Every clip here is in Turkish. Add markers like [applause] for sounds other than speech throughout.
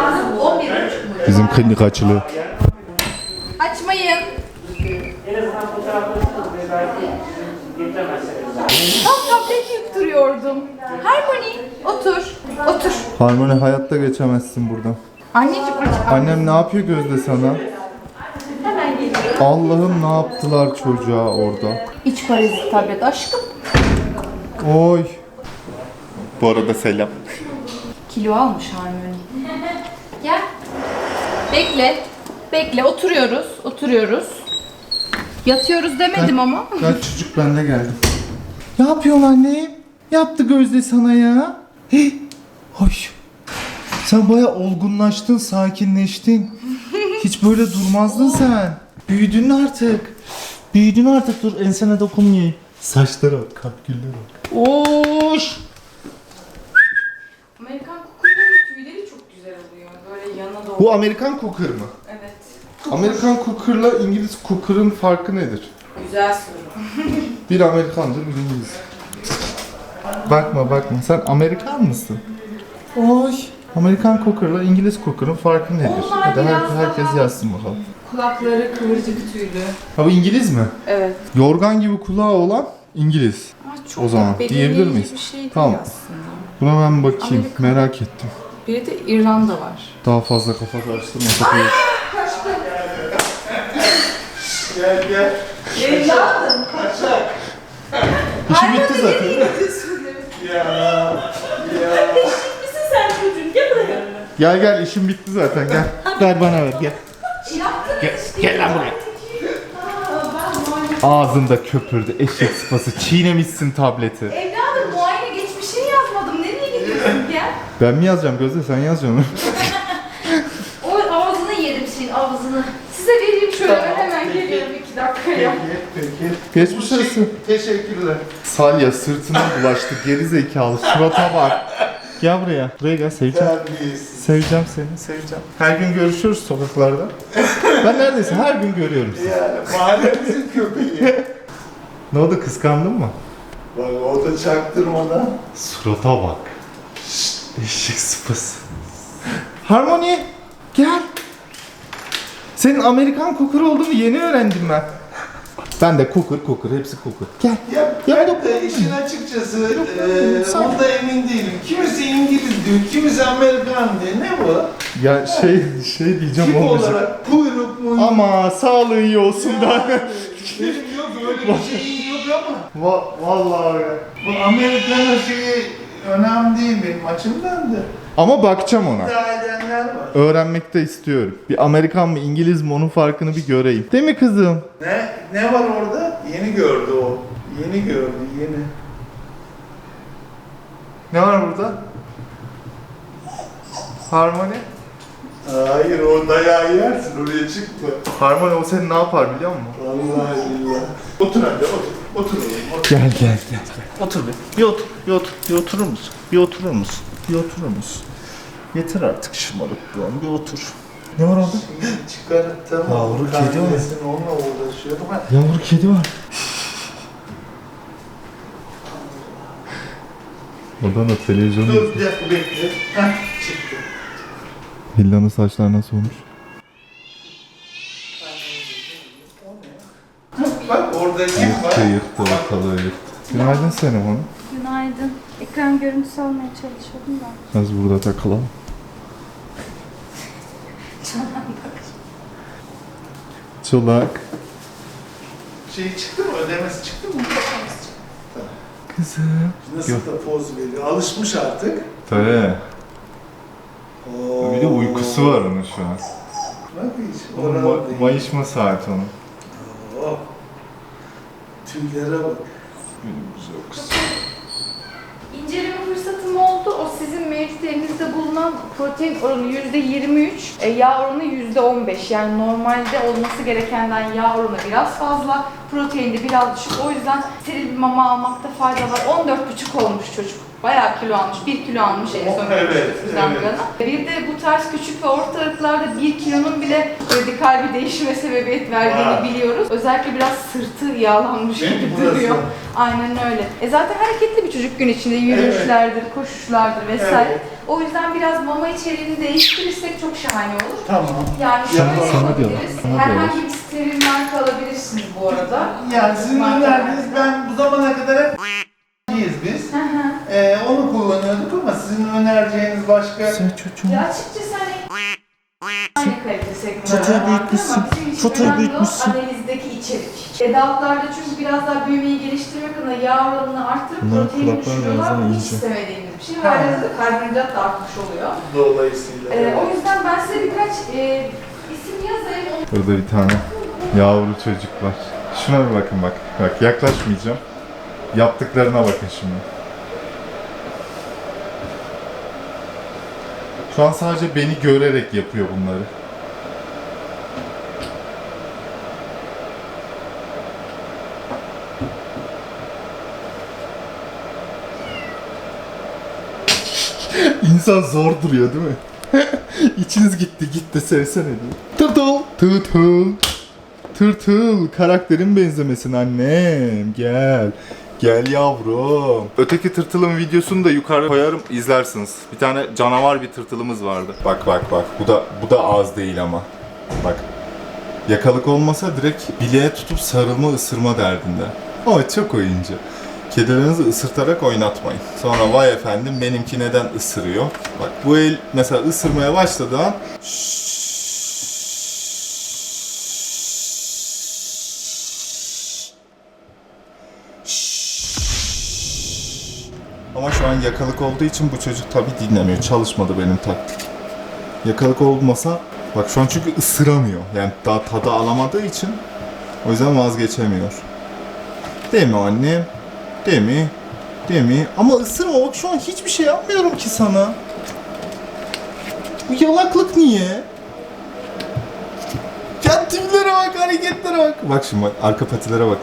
lazım. 11 buçuk mu? Bizim klinik açılıyor. Açmayın. Tam tablet yiyip duruyordum. Harmony otur. Otur. Harmoni hayatta geçemezsin buradan. Anneciğim aç. Annem ne yapıyor Gözde sana? Hemen geliyorum. Allah'ım ne yaptılar çocuğa orada? İç parazit tablet aşkım. Oy. Bu arada selam. Kilo almış Harmony. [laughs] Gel. Bekle. Bekle oturuyoruz. Oturuyoruz. Yatıyoruz demedim ama. [laughs] Gel çocuk ben de geldim. Ne yapıyorsun anne? Yaptı Gözde sana ya. Hey. Hoş. Sen baya olgunlaştın, sakinleştin. Hiç böyle durmazdın sen. Büyüdün artık. Büyüdün artık. Dur ensene dokunmayayım. Saçlara bak, kapgüllere bak. Oş. Amerikan kukuların tüyleri çok güzel oluyor. Böyle yana doğru. Bu Amerikan Cooker mı? Evet. Amerikan Cooker'la İngiliz Cooker'ın farkı nedir? Güzel soru. [laughs] Bir Amerikandır, bir İngiliz. Bakma bakma. Sen Amerikan mısın? Oy. Amerikan Cooker'la İngiliz Cooker'ın farkı nedir? Onlar Hadi her- biraz herkes daha- yazsın bakalım. Kulakları kıvırcık tüylü. Ha bu İngiliz mi? Evet. Yorgan gibi kulağı olan İngiliz. Ama çok O zaman da diyebilir miyiz? Bir şey değil Tamam. aslında. Buna ben bakayım. Amerikan. Merak ettim. Bir de İrlanda var. Daha fazla kafa karıştırma. Gel gel. Evladım. İşim bitti zaten. Misin sen çocuğum? Gel buraya. Gel gel işim bitti zaten gel. Ver bana ver gel. Gel, gel lan buraya. Ağzında köpürdü eşek sıpası. Çiğnemişsin tableti. Evladım muayene geçmişini yazmadım. Nereye gidiyorsun? Gel. Ben mi yazacağım Gözde sen yazacaksın. [laughs] O ağzını yedim senin ağzını. Size vereyim şöyle ben hemen geliyorum iki dakikaya. Peki. Geçmiş olsun. Teşekkürler. Salya sırtına bulaştı geri zekalı surata bak. Gel buraya. Buraya gel seveceğim. Seveceğim seni seveceğim. Her gün görüşüyoruz sokaklarda. ben neredeyse her gün görüyorum seni. Ya mahallemizin köpeği. Ne oldu kıskandın mı? Bak o da çaktırmadan. Surata bak. Eşek sıpası. Harmony gel. Senin Amerikan cooker olduğunu yeni öğrendim ben. Ben de cooker cooker hepsi cooker. Gel. Ya, Ya ben de işin açıkçası yok, sakin. onda emin değilim. Kimisi İngiliz diyor, kimisi Amerikan diyor. Ne bu? Ya şey şey diyeceğim Tip olmayacak. olarak kuyruk mu? Ama sağlığın iyi olsun da. Benim yok öyle bir [laughs] şeyim yok ama. Va vallahi ya. Bu Amerikan'ın şeyi önemli değil benim açımdan da. Ama bakacağım ona. İddia edenler var. Öğrenmek de istiyorum. Bir Amerikan mı İngiliz mi onun farkını bir göreyim. Değil mi kızım? Ne ne var orada? Yeni gördü o. Yeni gördü, yeni. Ne var burada? Harmony. Hayır o dayağı yersin oraya çıkma. Harmony o seni ne yapar biliyor musun? Vallahi billahi. Otur hadi otur. Otur oğlum. Otur. Gel gel gel. Otur bir. Bir otur. Bir otur. Bir oturur musun? Bir oturur musun? Bir oturur musun? Yeter artık şımarıklığın. Bir otur. Ne var orada? Çıkar tamam. Yavru kedi var. Kahvesin, Onunla uğraşıyorum. Ha, Yavru kedi var. Oradan da televizyon Dur bir dakika bekle. Heh çıktı. Villa'nın saçları nasıl olmuş? Bak orada kim Yırttı var? yırttı ortalığı yırttı. Günaydın Senem Hanım. Günaydın. Ekran görüntüsü almaya çalışıyordum da. Biraz burada takılalım. Çolak. Şey çıktı mı? Ödemesi çıktı mı? Kızım. Nasıl Yok. da poz veriyor. Alışmış artık. Tabii. Oo. Bir de uykusu var onun şu an. Bak hiç. Onun ma- mayışma saati onun. Tüylere bak. Benim güzel kızım. İnceleme fırsatım oldu. O sizin mevcut elinizde bulunan protein oranı %23, e, yağ oranı %15. Yani normalde olması gerekenden yağ oranı biraz fazla, protein de biraz düşük. O yüzden steril bir mama almakta fayda var. 14,5 olmuş çocuk. Bayağı kilo almış. 1 kilo almış en son Evet, görüştüğümüzden bu evet. yana. Bir de bu tarz küçük ve orta ırklarda 1 kilonun bile radikal bir değişime sebebiyet verdiğini Var. biliyoruz. Özellikle biraz sırtı yağlanmış Değil gibi burası? duruyor. Aynen öyle. E zaten hareketli bir çocuk gün içinde yürüyüşlerdir, koşuşlardır vesaire. Evet. O yüzden biraz mama içeriğini değiştirirsek çok şahane olur. Tamam. Yani şöyle yapabiliriz. Herhangi bir steril marka alabilirsiniz bu arada. Yani sizin önerdiğiniz ben bu zamana kadar hep biz. Hı hı. Ee, onu kullanıyorduk ama sizin önereceğiniz başka... Sen çocuğum. Ya açıkçası hani aynı kalite vardır büyütmüşsün. ama bizim için Fotoğrafı önemli olan büyütmüşsün. Analizdeki içerik. Edatlarda çünkü biraz daha büyümeyi geliştirmek adına yağ oranını arttırıp Bunların proteini kulakları düşürüyorlar. Bu hiç iyice. istemediğimiz bir şey. Ayrıca da karbonhidrat da artmış oluyor. Dolayısıyla. Ee, o yüzden ben size birkaç e, isim yazayım. Burada bir tane yavru çocuk var. Şuna bir bakın bak. Bak yaklaşmayacağım. Yaptıklarına bakın şimdi. Şu an sadece beni görerek yapıyor bunları. [laughs] İnsan zor duruyor değil mi? [laughs] İçiniz gitti git de sevsene diyor. Tırtıl. Tırtıl. Tırtıl. Karakterin benzemesin annem. Gel. Gel yavrum. Öteki tırtılın videosunu da yukarı koyarım izlersiniz. Bir tane canavar bir tırtılımız vardı. Bak bak bak. Bu da bu da az değil ama. Bak. Yakalık olmasa direkt bileğe tutup sarılma ısırma derdinde. Ama çok oyuncu. Kedilerinizi ısırtarak oynatmayın. Sonra vay efendim benimki neden ısırıyor? Bak bu el mesela ısırmaya başladığı an ama şu an yakalık olduğu için bu çocuk tabi dinlemiyor. Çalışmadı benim taktik. Yakalık olmasa bak şu an çünkü ısıramıyor. Yani daha tadı alamadığı için o yüzden vazgeçemiyor. Değil mi annem? Değil mi? Değil mi? Ama ısırma bak şu an hiçbir şey yapmıyorum ki sana. Bu yalaklık niye? Ya tiplere bak, hareketlere bak. Bak şimdi bak, arka patilere. Bak,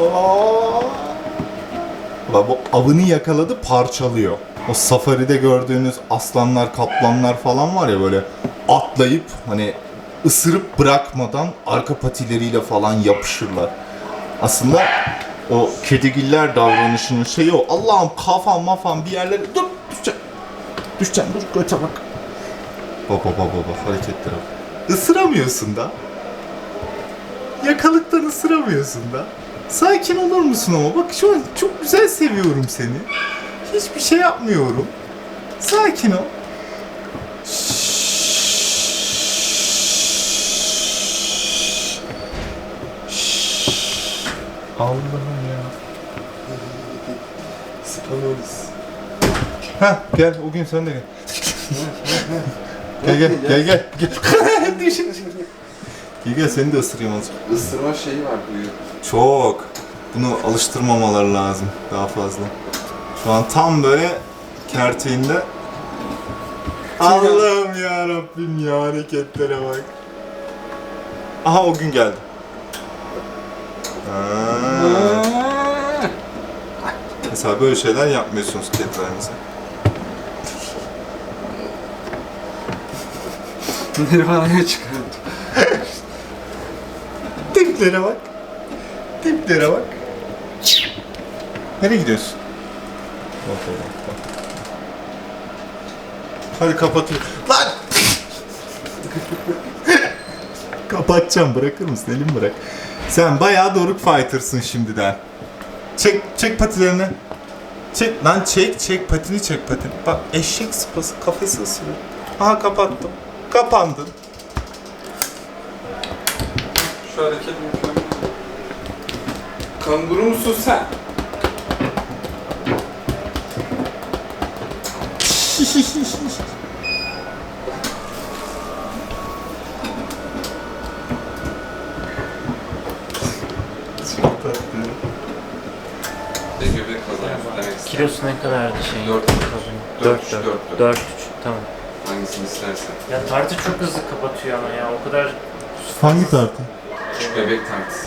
aa! Bu avını yakaladı, parçalıyor. O safaride gördüğünüz aslanlar, kaplanlar falan var ya böyle atlayıp hani ısırıp bırakmadan arka patileriyle falan yapışırlar. Aslında o kedigiller davranışının şeyi o. Allah'ım kafam mafam bir yerlere dur düşeceğim. Düşeceğim dur göte bak. Baba baba baba hareketlere bak. Isıramıyorsun da. Yakalıktan ısıramıyorsun da. Sakin olur musun ama bak şu an çok güzel seviyorum seni. Hiçbir şey yapmıyorum. Sakin ol. Allah'ım ya. Sıkılırız. Ha gel o gün sen de gel. [laughs] gel gel gel gel. Gel. [laughs] [laughs] Düşün. Gel gel seni de ısırayım azıcık. Isırma şeyi var huyu. Çok. Bunu alıştırmamaları lazım daha fazla. Şu an tam böyle kerteğinde. Allah'ım ya Rabbim ya hareketlere bak. Aha o gün geldi. Aa. Mesela böyle şeyler yapmıyorsunuz kedilerinize. Nirvana'ya çıkardı. Tiplere bak. Tiplere bak. Nereye gidiyorsun? Bak bak bak. Hadi kapatıyor. Lan! [laughs] Kapatacağım bırakır mısın? Elimi bırak. Sen bayağı Doruk Fighter'sın şimdiden. Çek, çek patilerini. Çek, lan çek, çek patini çek patini. Bak eşek sıpası kafesi ısırıyor. Aha kapattım. Kapandın. Şu hareket mükemmel. Kanguru musun sen? Çok tatlı. Ne göbek kazanmış demek istedim. Kilosu ne kadardı şey? Dört. 4 Dört, 4 dört, 4 tamam. Hangisini istersen. Ya tartı çok hızlı kapatıyor ama ya o kadar Hangi tartı? Şu bebek tartısı.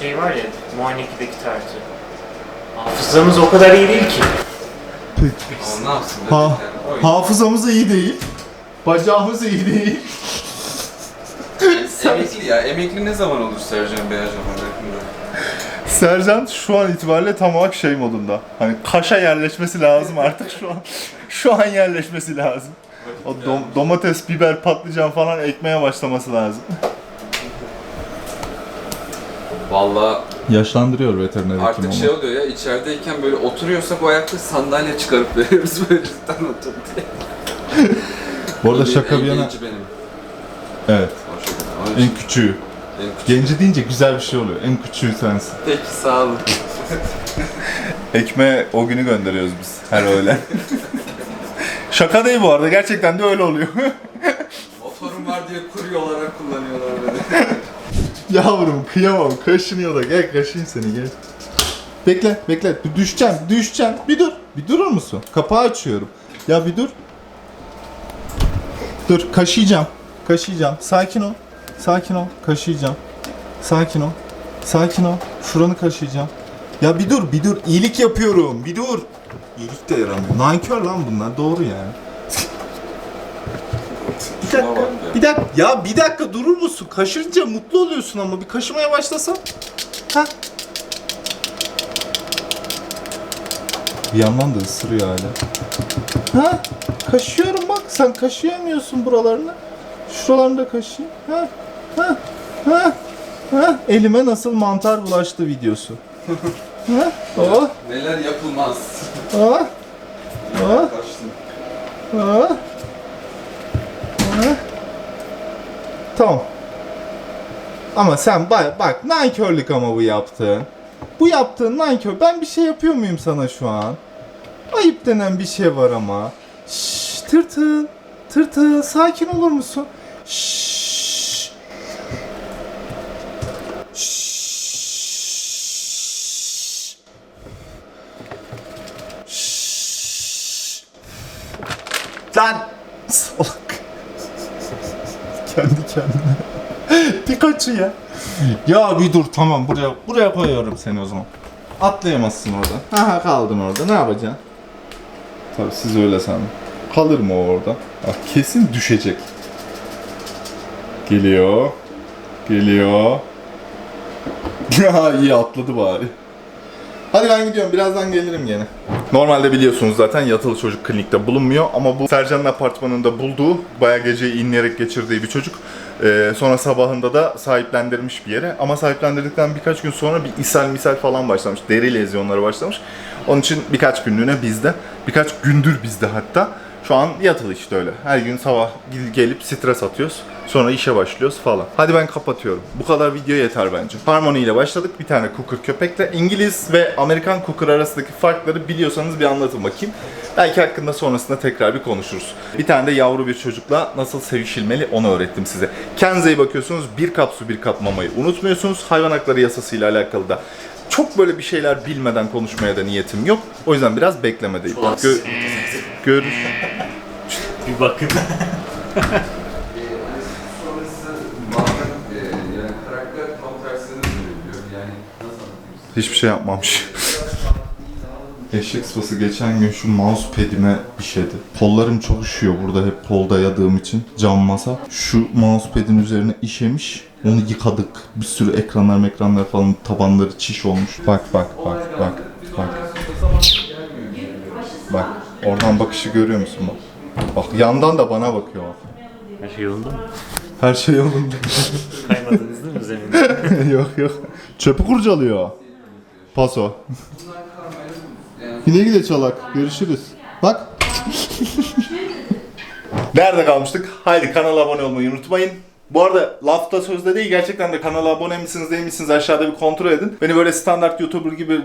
şey var ya muayene 2'deki tartı. Hafızamız o kadar iyi değil ki. Ama ne yapsın Ha, bebekler? Oyun. hafızamız iyi değil. Bacağımız iyi değil. [laughs] Emekli ya. Emekli ne zaman olur Sercan Beyaz hakkında? Sercan şu an itibariyle tam olarak şey modunda. Hani kaşa yerleşmesi lazım artık şu an. Şu an yerleşmesi lazım. O dom- domates, biber, patlıcan falan ekmeye başlaması lazım. Valla Yaşlandırıyor veteriner hekim artık şey oluyor ya içerideyken böyle oturuyorsak o ayakta sandalye çıkarıp veriyoruz [laughs] böyle cidden otur diye. Bu arada şaka bir yana... benim. Evet. O şekilde. Onun için En küçüğü. en küçük. Genci deyince güzel bir şey oluyor. En küçüğü sensin. Peki sağ olun. [laughs] Ekmeğe o günü gönderiyoruz biz her öğlen. [laughs] Şaka değil bu arada. Gerçekten de öyle oluyor. Motorum var diye kurye olarak kullanıyorlar beni. Yavrum kıyamam. Kaşınıyor da. Gel kaşıyım seni gel. Bekle bekle. Düşeceğim düşeceğim. Bir dur. Bir durur musun? Kapağı açıyorum. Ya bir dur. Dur kaşıyacağım. Kaşıyacağım. Sakin ol. Sakin ol. Kaşıyacağım. Sakin ol. Sakin ol. Şuranı kaşıyacağım. Ya bir dur bir dur. İyilik yapıyorum. Bir dur. İyilik de yaramıyor. Nankör lan bunlar. Doğru yani. Bir dakika. Bir dakika. Ya bir dakika durur musun? Kaşınca mutlu oluyorsun ama bir kaşımaya başlasan. Ha? Bir yandan da ısırıyor hala. Ha? Kaşıyorum bak. Sen kaşıyamıyorsun buralarını. Şuralarını da kaşıyayım. Ha? Ha? Ha? Ha? Elime nasıl mantar bulaştı videosu. [laughs] ha? Oh. Neler yapılmaz. Oh. Oh. Kaçtım. Ha? Ha? Tamam. Ama sen bak, bak nankörlük ama bu yaptığın. Bu yaptığın nankör. Ben bir şey yapıyor muyum sana şu an? Ayıp denen bir şey var ama. Şşş tırtıl. Tırtıl sakin olur musun? Şşş. Kendi kendine. [laughs] Pikachu ya. Ya bir dur tamam buraya buraya koyuyorum seni o zaman. Atlayamazsın orada. Aha kaldın orada. Ne yapacaksın? Tabii siz öyle sanın. Kalır mı o orada? Bak kesin düşecek. Geliyor. Geliyor. [laughs] Ya iyi atladı bari. Hadi ben gidiyorum. Birazdan gelirim gene. Normalde biliyorsunuz zaten yatılı çocuk klinikte bulunmuyor ama bu Sercan'ın apartmanında bulduğu, bayağı geceyi inleyerek geçirdiği bir çocuk. Ee, sonra sabahında da sahiplendirmiş bir yere. Ama sahiplendirdikten birkaç gün sonra bir ishal misal falan başlamış. Deri lezyonları başlamış. Onun için birkaç günlüğüne bizde, birkaç gündür bizde hatta. Şu an yatılı işte öyle. Her gün sabah gel- gelip stres atıyoruz. Sonra işe başlıyoruz falan. Hadi ben kapatıyorum. Bu kadar video yeter bence. Harmony ile başladık. Bir tane Cooker köpekle. İngiliz ve Amerikan Cooker arasındaki farkları biliyorsanız bir anlatın bakayım. Belki hakkında sonrasında tekrar bir konuşuruz. Bir tane de yavru bir çocukla nasıl sevişilmeli onu öğrettim size. Kendinize iyi bakıyorsunuz. Bir kap su bir kap mamayı unutmuyorsunuz. Hayvan hakları yasasıyla alakalı da çok böyle bir şeyler bilmeden konuşmaya da niyetim yok. O yüzden biraz beklemedeyim. Gö- görüş. Bir bakın. [laughs] Hiçbir şey yapmamış. Eşek sıpası geçen gün şu mousepad'ime işedi. Kollarım çok üşüyor burada hep kol dayadığım için cam masa. Şu mousepad'in üzerine işemiş. Onu yıkadık. Bir sürü ekranlar ekranlar falan tabanları çiş olmuş. Bak bak bak bak bak. Bak oradan bakışı görüyor musun bak. Bak yandan da bana bakıyor bak. Her şey yolunda mı? Her şey yolunda. Kaymadınız değil mi zeminde? [laughs] yok yok. Çöpü kurcalıyor. Paso. Yine gide çalak. Görüşürüz. Bak. Nerede kalmıştık? Haydi kanala abone olmayı unutmayın. Bu arada lafta sözde değil gerçekten de kanala abone misiniz değil misiniz aşağıda bir kontrol edin. Beni böyle standart YouTuber gibi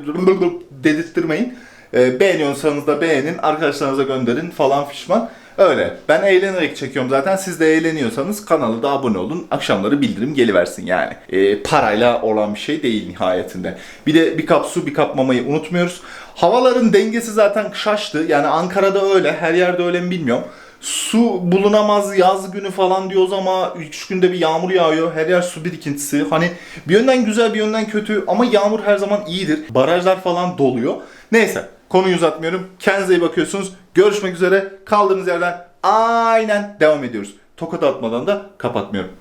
dedirttirmeyin. Ee, beğeniyorsanız da beğenin, arkadaşlarınıza gönderin falan fişman. Öyle. Ben eğlenerek çekiyorum zaten. Siz de eğleniyorsanız kanala da abone olun. Akşamları bildirim geliversin yani. Ee, parayla olan bir şey değil nihayetinde. Bir de bir kap su bir kap mamayı unutmuyoruz. Havaların dengesi zaten şaştı. Yani Ankara'da öyle. Her yerde öyle mi bilmiyorum. Su bulunamaz yaz günü falan diyoruz ama 3 günde bir yağmur yağıyor. Her yer su birikintisi. Hani bir yönden güzel bir yönden kötü ama yağmur her zaman iyidir. Barajlar falan doluyor. Neyse konuyu uzatmıyorum. Kendinize iyi bakıyorsunuz. Görüşmek üzere. Kaldığımız yerden aynen devam ediyoruz. Tokat atmadan da kapatmıyorum.